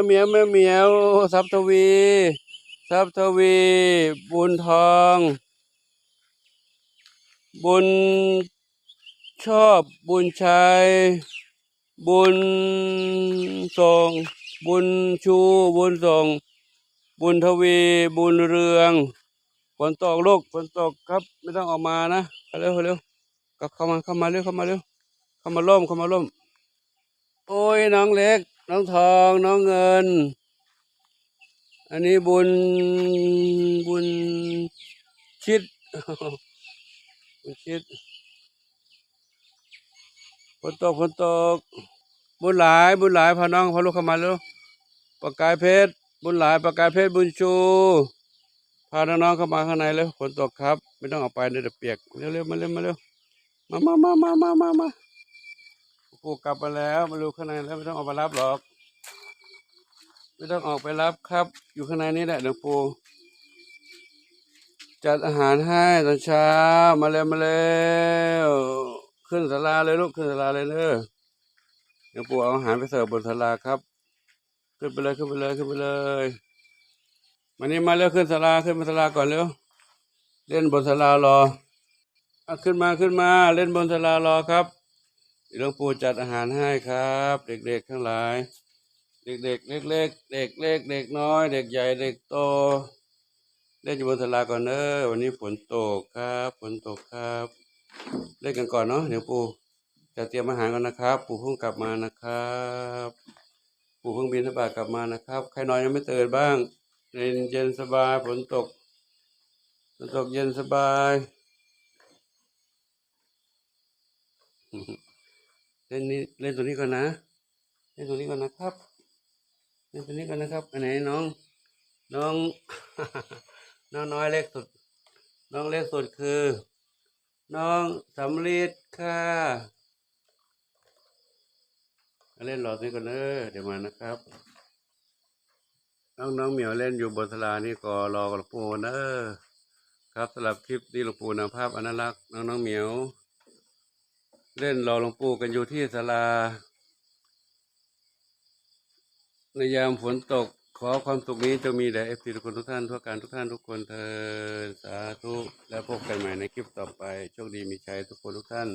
วเหมียวแมวเหมียวทรัพย์ทวีทรัพย์ทวี บุญทอง บุญชอบบุญชัย บุญส่ง บุญชู บุญส่ง บุญทวี บุญเรืองฝนตกลูกฝนตกครับ ไม่ต้องออกมานะเร็วเร็วก็เข้ามาเข้ามาเร็วเข้ามาเร็วเข้ามาร่มเข้ามาร่ม โอ้ยน้องเล็ก น้องทองน้องเงิน อันนี้บุญบุญชิดบุญชิดฝนตกฝนตก บุญหลายบุญหลายพาน้องพาลูกเข้ามาแล้วประกายเพชรบุญหลายประกายเพชรบุญชูพาน้องๆเข้ามาข้างในแล้วฝนตกครับ ไม่ต้องออกไปเดี๋ยวเปียกเร็วๆมาเร็วมาเร็วมามามามามามามา ปูกลับมาแล้วมาดูข้างในแล้วไม่ต้องออกไปรับหรอก ไม่ต้องออกไปรับครับ อยู่ข้างในนี่แหละเดี๋ยวปู่จัดอาหารให้ตอนเช้ามาเร็วมาเร็วขึ้นศาลาเลยลูกขึ้นศาลาเลยเนอะเดี๋ยวปู่เอาอาหารไปเสิร์ฟบนศาลาครับ ขึ้นไปเลยขึ้นไปเลยขึ้นไปเลยมานี่มาเร็วขึ้นศาลาขึ้นบนศาลาก่อนเร็วเล่นบนศาลารออขึ้นมาขึ้นมาเล่นบนศาลารอครับ หลวงปู่จัดอาหารให้ครับ เด็กๆทั้งหลาย เด็กๆเล็กๆเด็กเล็กเด็กน้อย เด็กใหญ่เด็กโตเล่นอยู่บนศาลาก่อนเนอะวันนี้ฝนตกครับฝนตกครับ เล่นกันก่อนเนาะเดี๋ยวปู่จะเตรียมอาหารก่อนนะครับ ปู่เพิ่งกลับมานะครับ ปู่เพิ่งบินทบาทกลับมานะครับ ใครนอนยังไม่ตื่นบ้างเย็นเย็นสบายฝนตกฝนตกเย็นสบาย ล่นนี้เล่นตัวนี้ก่อนนะ เล่นตัวนี้ก่อนนะครับ เล่นตัวนี้ก่อนนะครับอันไหนน้อง น้อง น้องน้อยเล็กสุด น้องเล็กสุดคือ น้องสำลีดค่ะเล่นหลอดนี้ก่อนเนอะเดี๋ยวมานะครับน้องน้องเหมียวเล่นอยู่บนสลานี่ก็รอกับหลวงปู่เนอะครับสำหรับคลิปนี้หลวงปู่นำภาพอนารักษ์น้องน้องเหมียว เล่นรอหลวงปู่กันอยู่ที่ศาลา ในยามฝนตกขอความสุขนี้จะมีแด่เอฟซีทุกคนทุกท่านทั่วการทุกท่านทุกคนเธอสาธุ แล้วพบกันใหม่ในคลิปต่อไป โชคดีมีชัยทุกคนทุกท่าน